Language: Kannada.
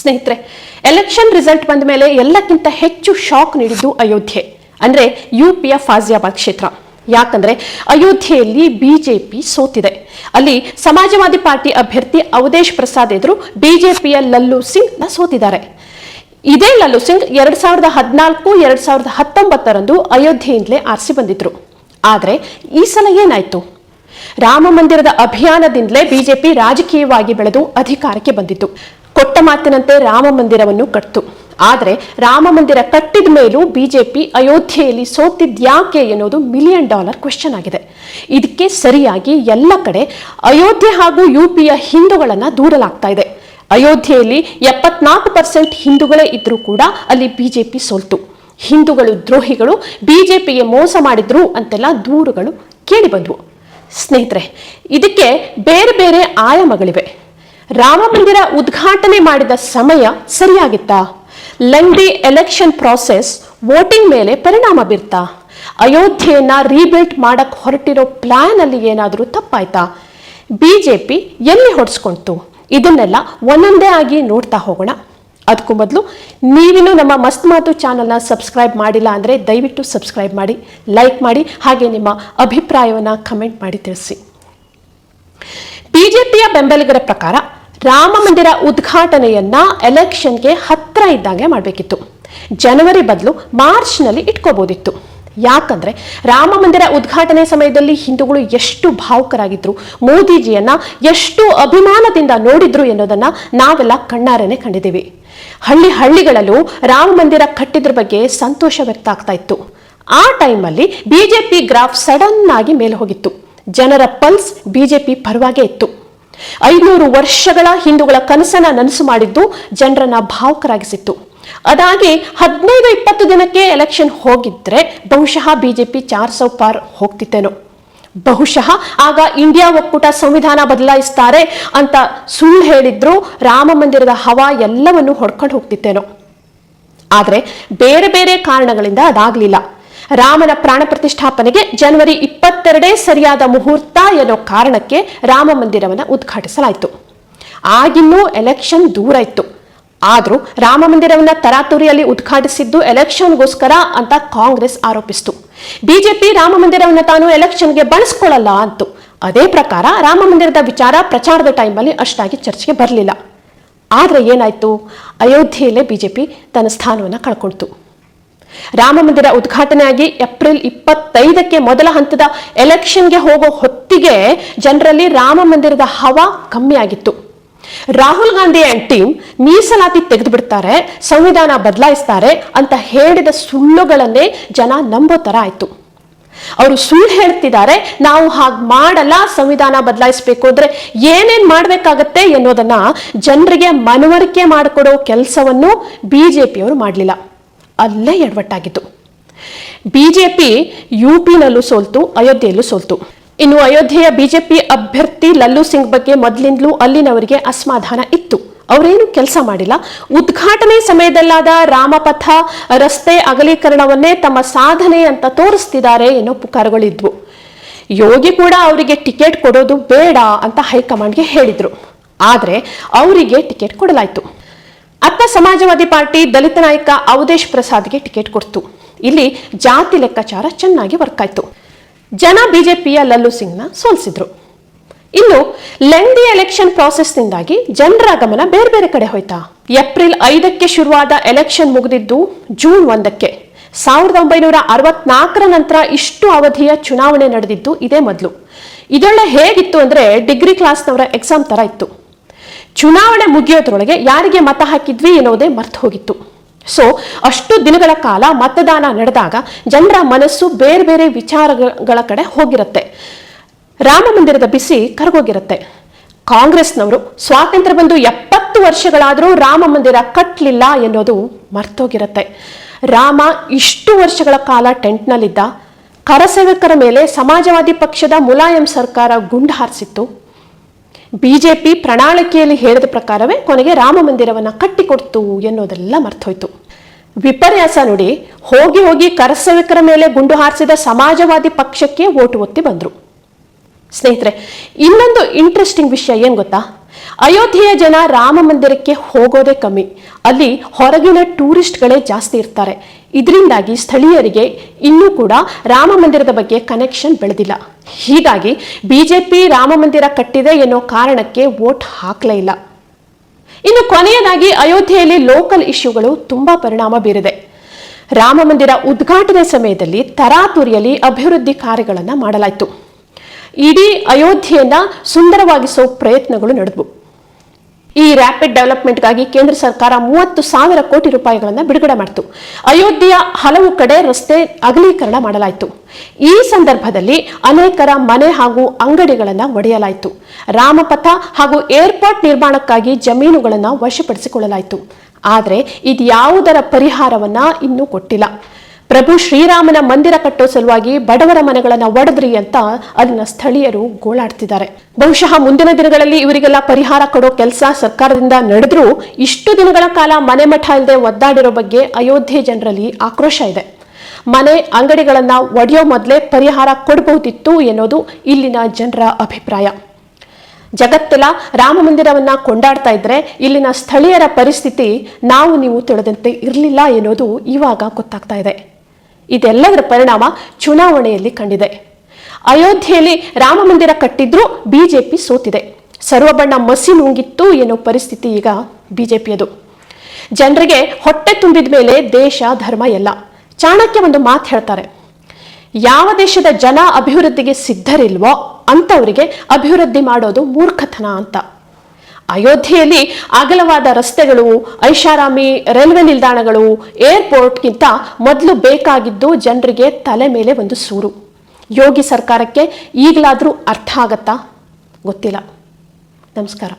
ಸ್ನೇಹಿತರೆ ಎಲೆಕ್ಷನ್ ರಿಸಲ್ಟ್ ಬಂದ ಮೇಲೆ ಎಲ್ಲಕ್ಕಿಂತ ಹೆಚ್ಚು ಶಾಕ್ ನೀಡಿದ್ದು ಅಯೋಧ್ಯೆ, ಅಂದ್ರೆ ಯುಪಿಯ ಫಾಜಿಯಾಬಾದ್ ಕ್ಷೇತ್ರ. ಯಾಕಂದ್ರೆ ಅಯೋಧ್ಯೆಯಲ್ಲಿ ಬಿಜೆಪಿ ಸೋತಿದೆ. ಅಲ್ಲಿ ಸಮಾಜವಾದಿ ಪಾರ್ಟಿ ಅಭ್ಯರ್ಥಿ ಅವಧೇಶ್ ಪ್ರಸಾದ್ ಎದುರು ಬಿಜೆಪಿಯ ಲಲ್ಲು ಸಿಂಗ್ನ ಸೋತಿದ್ದಾರೆ. ಇದೇ ಲಲ್ಲು ಸಿಂಗ್ ಎರಡ್ ಸಾವಿರದ ಹದಿನಾಲ್ಕು, ಎರಡ್ ಸಾವಿರದ ಹತ್ತೊಂಬತ್ತರಂದು ಅಯೋಧ್ಯೆಯಿಂದಲೇ ಆರಿಸಿ ಬಂದಿದ್ರು. ಆದ್ರೆ ಈ ಸಲ ಏನಾಯ್ತು? ರಾಮ ಮಂದಿರದ ಅಭಿಯಾನದಿಂದಲೇ ಬಿಜೆಪಿ ರಾಜಕೀಯವಾಗಿ ಬೆಳೆದು ಅಧಿಕಾರಕ್ಕೆ ಬಂದಿತ್ತು. ಕೊಟ್ಟ ಮಾತಿನಂತೆ ರಾಮ ಮಂದಿರವನ್ನು ಕಟ್ಟಿತು ಆದರೆ ರಾಮ ಮಂದಿರ ಕಟ್ಟಿದ ಮೇಲೂ ಬಿಜೆಪಿ ಅಯೋಧ್ಯೆಯಲ್ಲಿ ಸೋತಿದ್ಯಾಕೆ ಎನ್ನುವುದು ಮಿಲಿಯನ್ ಡಾಲರ್ ಕ್ವೆಶನ್ ಆಗಿದೆ. ಇದಕ್ಕೆ ಸರಿಯಾಗಿ ಎಲ್ಲ ಕಡೆ ಅಯೋಧ್ಯೆ ಹಾಗೂ ಯುಪಿಯ ಹಿಂದೂಗಳನ್ನ ದೂರಲಾಗ್ತಾ ಇದೆ. ಅಯೋಧ್ಯೆಯಲ್ಲಿ ಎಪ್ಪತ್ನಾಲ್ಕು ಪರ್ಸೆಂಟ್ ಹಿಂದೂಗಳೇ ಇದ್ರೂ ಕೂಡ ಅಲ್ಲಿ ಬಿಜೆಪಿ ಸೋಲ್ತು. ಹಿಂದೂಗಳು ದ್ರೋಹಿಗಳು ಬಿಜೆಪಿಗೆ ಮೋಸ ಮಾಡಿದ್ರು ಅಂತೆಲ್ಲ ದೂರುಗಳು ಕೇಳಿಬಂದವು ಸ್ನೇಹಿತರೆ, ಇದಕ್ಕೆ ಬೇರೆ ಬೇರೆ ಆಯಾಮಗಳಿವೆ. ರಾಮ ಮಂದಿರ ಉದ್ಘಾಟನೆ ಮಾಡಿದ ಸಮಯ ಸರಿಯಾಗಿತ್ತಾ? ಲೆಂಗ್ದಿ ಎಲೆಕ್ಷನ್ ಪ್ರಾಸೆಸ್ ವೋಟಿಂಗ್ ಮೇಲೆ ಪರಿಣಾಮ ಬೀರ್ತಾ? ಅಯೋಧ್ಯೆಯನ್ನ ರೀಬಿಲ್ಟ್ ಮಾಡಕ್ ಹೊರಟಿರೋ ಪ್ಲಾನ್ ಅಲ್ಲಿ ಏನಾದರೂ ತಪ್ಪಾಯ್ತಾ? ಬಿಜೆಪಿ ಎಲ್ಲಿ ಹೊಡ್ಸ್ಕೊಂತು ಇದನ್ನೆಲ್ಲ ಒಂದೊಂದೇ ಆಗಿ ನೋಡ್ತಾ ಹೋಗೋಣ. ಅದಕ್ಕೂ ಮೊದಲು ನೀವಿನ್ನೂ ನಮ್ಮ ಮಸ್ತ್ ಮಾತು ಚಾನಲ್ನ ಸಬ್ಸ್ಕ್ರೈಬ್ ಮಾಡಿಲ್ಲ ಅಂದರೆ ದಯವಿಟ್ಟು ಸಬ್ಸ್ಕ್ರೈಬ್ ಮಾಡಿ, ಲೈಕ್ ಮಾಡಿ, ಹಾಗೆ ನಿಮ್ಮ ಅಭಿಪ್ರಾಯವನ್ನು ಕಮೆಂಟ್ ಮಾಡಿ ತಿಳಿಸಿ. ಬಿಜೆಪಿಯ ಬೆಂಬಲಿಗರ ಪ್ರಕಾರ ರಾಮ ಮಂದಿರ ಉದ್ಘಾಟನೆಯನ್ನ ಎಲೆಕ್ಷನ್ಗೆ ಹತ್ರ ಇದ್ದಂಗೆ ಮಾಡಬೇಕಿತ್ತು. ಜನವರಿ ಬದಲು ಮಾರ್ಚ್ನಲ್ಲಿ ಇಟ್ಕೋಬೋದಿತ್ತು. ಯಾಕಂದ್ರೆ ರಾಮ ಮಂದಿರ ಉದ್ಘಾಟನೆ ಸಮಯದಲ್ಲಿ ಹಿಂದೂಗಳು ಎಷ್ಟು ಭಾವುಕರಾಗಿದ್ರು, ಮೋದಿಜಿಯನ್ನ ಎಷ್ಟು ಅಭಿಮಾನದಿಂದ ನೋಡಿದ್ರು ಎನ್ನುವುದನ್ನ ನಾವೆಲ್ಲ ಕಣ್ಣಾರೆನೆ ಕಂಡಿದ್ದೀವಿ. ಹಳ್ಳಿ ಹಳ್ಳಿಗಳಲ್ಲೂ ರಾಮ ಮಂದಿರ ಕಟ್ಟಿದ್ರ ಬಗ್ಗೆ ಸಂತೋಷ ವ್ಯಕ್ತ ಆಗ್ತಾ ಇತ್ತು. ಆ ಟೈಮಲ್ಲಿ ಬಿಜೆಪಿ ಗ್ರಾಫ್ ಸಡನ್ ಆಗಿ ಮೇಲೆ ಹೋಗಿತ್ತು ಜನರ ಪಲ್ಸ್ ಬಿಜೆಪಿ ಪರವಾಗೇ ಇತ್ತು. ಐನೂರು ವರ್ಷಗಳ ಹಿಂದೂಗಳ ಕನಸನ್ನ ನನಸು ಮಾಡಿದ್ದು ಜನರನ್ನ ಭಾವುಕರಾಗಿಸಿತ್ತು. ಅದಾಗಿ ಹದಿನೈದು ಇಪ್ಪತ್ತು ದಿನಕ್ಕೆ ಎಲೆಕ್ಷನ್ ಹೋಗಿದ್ರೆ ಬಹುಶಃ ಬಿಜೆಪಿ ಚಾರ್ ಸೌ ಪಾರ್ ಹೋಗ್ತಿತ್ತೇನೋ. ಬಹುಶಃ ಆಗ ಇಂಡಿಯಾ ಒಕ್ಕೂಟ ಸಂವಿಧಾನ ಬದಲಾಯಿಸ್ತಾರೆ ಅಂತ ಸುಳ್ಳು ಹೇಳಿದ್ರು ರಾಮ ಮಂದಿರದ ಹವಾ ಎಲ್ಲವನ್ನು ಹೊಡ್ಕೊಂಡು ಹೋಗ್ತಿತ್ತೇನು. ಆದರೆ ಬೇರೆ ಬೇರೆ ಕಾರಣಗಳಿಂದ ಅದಾಗಲಿಲ್ಲ. ರಾಮನ ಪ್ರಾಣ ಪ್ರತಿಷ್ಠಾಪನೆಗೆ ಜನವರಿ ಇಪ್ಪತ್ತೆರಡೇ ಸರಿಯಾದ ಮುಹೂರ್ತ ಎನ್ನೋ ಕಾರಣಕ್ಕೆ ರಾಮ ಮಂದಿರವನ್ನು ಉದ್ಘಾಟಿಸಲಾಯಿತು. ಆಗಿನ್ನೂ ಎಲೆಕ್ಷನ್ ದೂರ ಇತ್ತು. ಆದರೂ ರಾಮ ಮಂದಿರವನ್ನ ತರಾತುರಿಯಲ್ಲಿ ಉದ್ಘಾಟಿಸಿದ್ದು ಎಲೆಕ್ಷನ್ಗೋಸ್ಕರ ಅಂತ ಕಾಂಗ್ರೆಸ್ ಆರೋಪಿಸಿತು. ಬಿಜೆಪಿ ರಾಮ ಮಂದಿರವನ್ನು ತಾನು ಎಲೆಕ್ಷನ್ಗೆ ಬಳಸ್ಕೊಳ್ಳಲ್ಲ ಅಂತು. ಅದೇ ಪ್ರಕಾರ ರಾಮ ಮಂದಿರದ ವಿಚಾರ ಪ್ರಚಾರದ ಟೈಮಲ್ಲಿ ಅಷ್ಟಾಗಿ ಚರ್ಚೆಗೆ ಬರಲಿಲ್ಲ. ಆದರೆ ಏನಾಯ್ತು? ಅಯೋಧ್ಯೆಯಲ್ಲೇ ಬಿಜೆಪಿ ತನ್ನ ಸ್ಥಾನವನ್ನು ಕಳ್ಕೊಳ್ತು ರಾಮ ಮಂದಿರ ಉದ್ಘಾಟನೆಯಾಗಿ ಏಪ್ರಿಲ್ ಇಪ್ಪತ್ತೈದಕ್ಕೆ ಮೊದಲ ಹಂತದ ಎಲೆಕ್ಷನ್ಗೆ ಹೋಗೋ ಹೊತ್ತಿಗೆ ಜನರಲ್ಲಿ ರಾಮ ಮಂದಿರದ ಹವಾ ಕಮ್ಮಿ ಆಗಿತ್ತು ರಾಹುಲ್ ಗಾಂಧಿ ಅಂಡ್ ಟೀಮ್ ಮೀಸಲಾತಿ ತೆಗೆದು ಬಿಡ್ತಾರೆ ಸಂವಿಧಾನ ಬದಲಾಯಿಸ್ತಾರೆ ಅಂತ ಹೇಳಿದ ಸುಳ್ಳುಗಳನ್ನೇ ಜನ ನಂಬೋ ತರ ಆಯ್ತು. ಅವರು ಸುಳ್ಳು ಹೇಳ್ತಿದ್ದಾರೆ, ನಾವು ಹಾಗೆ ಮಾಡಲ್ಲ, ಸಂವಿಧಾನ ಬದಲಾಯಿಸಬೇಕು ಅಂದ್ರೆ ಏನೇನ್ ಮಾಡಬೇಕಾಗತ್ತೆ ಎನ್ನುವುದನ್ನ ಜನರಿಗೆ ಮನವರಿಕೆ ಮಾಡಿಕೊಡೋ ಕೆಲಸವನ್ನು ಬಿಜೆಪಿಯವರು ಮಾಡಲಿಲ್ಲ. ಅಲ್ಲೇ ಎಡವಟ್ಟಾಗಿತ್ತು. ಬಿಜೆಪಿ ಯುಪಿನಲ್ಲೂ ಸೋಲ್ತು, ಅಯೋಧ್ಯೆಯಲ್ಲೂ ಸೋಲ್ತು. ಇನ್ನು ಅಯೋಧ್ಯೆಯ ಬಿಜೆಪಿ ಅಭ್ಯರ್ಥಿ ಲಲ್ಲು ಸಿಂಗ್ ಬಗ್ಗೆ ಮೊದಲಿಂದಲೂ ಅಲ್ಲಿನವರಿಗೆ ಅಸಮಾಧಾನ ಇತ್ತು. ಅವರೇನು ಕೆಲಸ ಮಾಡಿಲ್ಲ. ಉದ್ಘಾಟನೆ ಸಮಯದಲ್ಲಾದ ರಾಮಪಥ ರಸ್ತೆ ಅಗಲೀಕರಣವನ್ನೇ ತಮ್ಮ ಸಾಧನೆ ಅಂತ ತೋರಿಸ್ತಿದ್ದಾರೆ ಎನ್ನೋ ಪುಕಾರಗಳಿದ್ವು. ಯೋಗಿ ಕೂಡ ಅವರಿಗೆ ಟಿಕೆಟ್ ಕೊಡೋದು ಬೇಡ ಅಂತ ಹೈಕಮಾಂಡ್ಗೆ ಹೇಳಿದ್ರು. ಆದರೆ ಅವರಿಗೆ ಟಿಕೆಟ್ ಕೊಡಲಾಯಿತು. ಅತ್ತ ಸಮಾಜವಾದಿ ಪಾರ್ಟಿ ದಲಿತ ನಾಯಕ ಅವಧೇಶ್ ಪ್ರಸಾದ್ಗೆ ಟಿಕೆಟ್ ಕೊಡ್ತು. ಇಲ್ಲಿ ಜಾತಿ ಲೆಕ್ಕಾಚಾರ ಚೆನ್ನಾಗಿ ವರ್ಕ್ ಆಯ್ತು. ಜನ ಬಿಜೆಪಿಯ ಲಲ್ಲು ಸಿಂಗ್ನ ಸೋಲಿಸಿದ್ರು. ಇನ್ನು ಲೆಂದಿ ಎಲೆಕ್ಷನ್ ಪ್ರಾಸೆಸ್ನಿಂದಾಗಿ ಜನರ ಗಮನ ಬೇರೆ ಬೇರೆ ಕಡೆ ಹೋಯ್ತಾ. ಏಪ್ರಿಲ್ ಐದಕ್ಕೆ ಶುರುವಾದ ಎಲೆಕ್ಷನ್ ಮುಗಿದಿದ್ದು ಜೂನ್ ಒಂದಕ್ಕೆ. ಸಾವಿರದ ಒಂಬೈನೂರ ಅರವತ್ನಾಲ್ಕರ ನಂತರ ಇಷ್ಟು ಅವಧಿಯ ಚುನಾವಣೆ ನಡೆದಿದ್ದು ಇದೇ ಮೊದಲು. ಇದೆಲ್ಲ ಹೇಗಿತ್ತು ಅಂದ್ರೆ ಡಿಗ್ರಿ ಕ್ಲಾಸ್ನವರ ಎಕ್ಸಾಮ್ ತರ ಇತ್ತು. ಚುನಾವಣೆ ಮುಗಿಯೋದ್ರೊಳಗೆ ಯಾರಿಗೆ ಮತ ಹಾಕಿದ್ವಿ ಎನ್ನುವುದೇ ಮರ್ತು ಹೋಗಿತ್ತು. ಸೊ ಅಷ್ಟು ದಿನಗಳ ಕಾಲ ಮತದಾನ ನಡೆದಾಗ ಜನರ ಮನಸ್ಸು ಬೇರೆ ಬೇರೆ ವಿಚಾರಗಳ ಕಡೆ ಹೋಗಿರುತ್ತೆ. ರಾಮ ಮಂದಿರದ ಬಿಸಿ ಕರಗೋಗಿರುತ್ತೆ. ಕಾಂಗ್ರೆಸ್ನವರು ಸ್ವಾತಂತ್ರ್ಯ ಬಂದು ಎಪ್ಪತ್ತು ವರ್ಷಗಳಾದರೂ ರಾಮ ಮಂದಿರ ಕಟ್ಟಲಿಲ್ಲ ಎನ್ನೋದು ಮರ್ತೋಗಿರುತ್ತೆ ರಾಮ ಇಷ್ಟು ವರ್ಷಗಳ ಕಾಲ ಟೆಂಟ್ನಲ್ಲಿದ್ದ ಕರಸೇವಕರ ಮೇಲೆ ಸಮಾಜವಾದಿ ಪಕ್ಷದ ಮುಲಾಯಂ ಸರ್ಕಾರ ಗುಂಡು ಹಾರಿಸಿತ್ತು. ಬಿಜೆಪಿ ಪ್ರಣಾಳಿಕೆಯಲ್ಲಿ ಹೇಳಿದ ಪ್ರಕಾರವೇ ಕೊನೆಗೆ ರಾಮ ಮಂದಿರವನ್ನು ಕಟ್ಟಿಕೊಡ್ತು ಎನ್ನುವುದೆಲ್ಲ ಮರ್ತೋಯ್ತು. ವಿಪರ್ಯಾಸ ನೋಡಿ, ಹೋಗಿ ಹೋಗಿ ಕರಸವಿಕರ ಮೇಲೆ ಗುಂಡು ಹಾರಿಸಿದ ಸಮಾಜವಾದಿ ಪಕ್ಷಕ್ಕೆ ಓಟು ಒತ್ತಿ ಬಂದ್ರು. ಸ್ನೇಹಿತರೆ, ಇನ್ನೊಂದು ಇಂಟ್ರೆಸ್ಟಿಂಗ್ ವಿಷಯ ಏನ್ ಗೊತ್ತಾ? ಅಯೋಧ್ಯೆಯ ಜನ ರಾಮ ಮಂದಿರಕ್ಕೆ ಹೋಗೋದೇ ಕಮ್ಮಿ. ಅಲ್ಲಿ ಹೊರಗಿನ ಟೂರಿಸ್ಟ್ಗಳೇ ಜಾಸ್ತಿ ಇರ್ತಾರೆ. ಇದರಿಂದಾಗಿ ಸ್ಥಳೀಯರಿಗೆ ಇನ್ನೂ ಕೂಡ ರಾಮ ಮಂದಿರದ ಬಗ್ಗೆ ಕನೆಕ್ಷನ್ ಬೆಳೆದಿಲ್ಲ. ಹೀಗಾಗಿ ಬಿಜೆಪಿ ರಾಮ ಮಂದಿರ ಕಟ್ಟಿದೆ ಎನ್ನೋ ಕಾರಣಕ್ಕೆ ವೋಟ್ ಹಾಕಲೇ ಇಲ್ಲ. ಇನ್ನು ಕೊನೆಯದಾಗಿ ಅಯೋಧ್ಯೆಯಲ್ಲಿ ಲೋಕಲ್ ಇಶ್ಯೂಗಳು ತುಂಬಾ ಪರಿಣಾಮ ಬೀರಿದೆ. ರಾಮ ಮಂದಿರ ಉದ್ಘಾಟನೆ ಸಮಯದಲ್ಲಿ ತರಾತುರಿಯಲ್ಲಿ ಅಭಿವೃದ್ಧಿ ಕಾರ್ಯಗಳನ್ನು ಮಾಡಲಾಯಿತು. ಇಡೀ ಅಯೋಧ್ಯೆಯನ್ನ ಸುಂದರವಾಗಿಸೋ ಪ್ರಯತ್ನಗಳು ನಡೆದವು. ಈ ರ್ಯಾಪಿಡ್ ಡೆವಲಪ್ಮೆಂಟ್ಗಾಗಿ ಕೇಂದ್ರ ಸರ್ಕಾರ ಮೂವತ್ತು ಸಾವಿರ ಕೋಟಿ ರೂಪಾಯಿಗಳನ್ನು ಬಿಡುಗಡೆ ಮಾಡಿತು. ಅಯೋಧ್ಯೆಯ ಹಲವು ಕಡೆ ರಸ್ತೆ ಅಗಲೀಕರಣ ಮಾಡಲಾಯಿತು. ಈ ಸಂದರ್ಭದಲ್ಲಿ ಅನೇಕರ ಮನೆ ಹಾಗೂ ಅಂಗಡಿಗಳನ್ನು ಒಡೆಯಲಾಯಿತು. ರಾಮಪಥ ಹಾಗೂ ಏರ್ಪೋರ್ಟ್ ನಿರ್ಮಾಣಕ್ಕಾಗಿ ಜಮೀನುಗಳನ್ನು ವಶಪಡಿಸಿಕೊಳ್ಳಲಾಯಿತು. ಆದರೆ ಇದ್ಯಾವುದರ ಪರಿಹಾರವನ್ನ ಇನ್ನೂ ಕೊಟ್ಟಿಲ್ಲ. ಪ್ರಭು ಶ್ರೀರಾಮನ ಮಂದಿರ ಕಟ್ಟೋ ಸಲುವಾಗಿ ಬಡವರ ಮನೆಗಳನ್ನ ಒಡೆದ್ರಿ ಅಂತ ಅಲ್ಲಿನ ಸ್ಥಳೀಯರು ಗೋಳಾಡ್ತಿದ್ದಾರೆ. ಬಹುಶಃ ಮುಂದಿನ ದಿನಗಳಲ್ಲಿ ಇವರಿಗೆಲ್ಲ ಪರಿಹಾರ ಕೊಡೋ ಕೆಲಸ ಸರ್ಕಾರದಿಂದ ನಡೆದ್ರೂ ಇಷ್ಟು ದಿನಗಳ ಕಾಲ ಮನೆ ಮಠ ಇಲ್ಲದೆ ಒದ್ದಾಡಿರೋ ಬಗ್ಗೆ ಅಯೋಧ್ಯೆ ಜನರಲ್ಲಿ ಆಕ್ರೋಶ ಇದೆ. ಮನೆ ಅಂಗಡಿಗಳನ್ನ ಒಡೆಯೋ ಮೊದಲೇ ಪರಿಹಾರ ಕೊಡಬಹುದಿತ್ತು ಎನ್ನೋದು ಇಲ್ಲಿನ ಜನರ ಅಭಿಪ್ರಾಯ. ಜಗತ್ತೆಲ್ಲ, ರಾಮ ಮಂದಿರವನ್ನ ಕೊಂಡಾಡ್ತಾ ಇದ್ರೆ ಇಲ್ಲಿನ ಸ್ಥಳೀಯರ ಪರಿಸ್ಥಿತಿ ನಾವು ನೀವು ತಿಳಿದಂತೆ ಇರಲಿಲ್ಲ ಎನ್ನುವುದು ಇವಾಗ ಗೊತ್ತಾಗ್ತಾ ಇದೆ. ಇದೆಲ್ಲದರ ಪರಿಣಾಮ ಚುನಾವಣೆಯಲ್ಲಿ ಕಂಡಿದೆ. ಅಯೋಧ್ಯೆಯಲ್ಲಿ ರಾಮ ಮಂದಿರ ಕಟ್ಟಿದ್ರೂ ಬಿಜೆಪಿ ಸೋತಿದೆ. ಸರ್ವಬಣ್ಣ ಮಸಿ ನುಂಗಿತ್ತು ಏನೋ ಪರಿಸ್ಥಿತಿ ಈಗ ಬಿಜೆಪಿಯದು. ಜನರಿಗೆ ಹೊಟ್ಟೆ ತುಂಬಿದ ಮೇಲೆ ದೇಶ, ಧರ್ಮ ಎಲ್ಲ. ಚಾಣಕ್ಯ ಒಂದು ಮಾತು ಹೇಳ್ತಾರೆ. ಯಾವ ದೇಶದ ಜನ ಅಭಿವೃದ್ಧಿಗೆ ಸಿದ್ಧರಿಲ್ವೋ ಅಂಥವರಿಗೆ ಅಭಿವೃದ್ಧಿ ಮಾಡೋದು ಮೂರ್ಖತನ ಅಂತ. ಅಯೋಧ್ಯೆಯಲ್ಲಿ ಅಗಲವಾದ ರಸ್ತೆಗಳು, ಐಷಾರಾಮಿ ರೈಲ್ವೆ ನಿಲ್ದಾಣಗಳು, ಏರ್ಪೋರ್ಟ್ಗಿಂತ ಮೊದಲು ಬೇಕಾಗಿದ್ದು ಜನರಿಗೆ ತಲೆ ಮೇಲೆ ಒಂದು ಸೂರು. ಯೋಗಿ ಸರ್ಕಾರಕ್ಕೆ ಈಗಲಾದರೂ ಅರ್ಥ ಆಗತ್ತಾ? ಗೊತ್ತಿಲ್ಲ. ನಮಸ್ಕಾರ.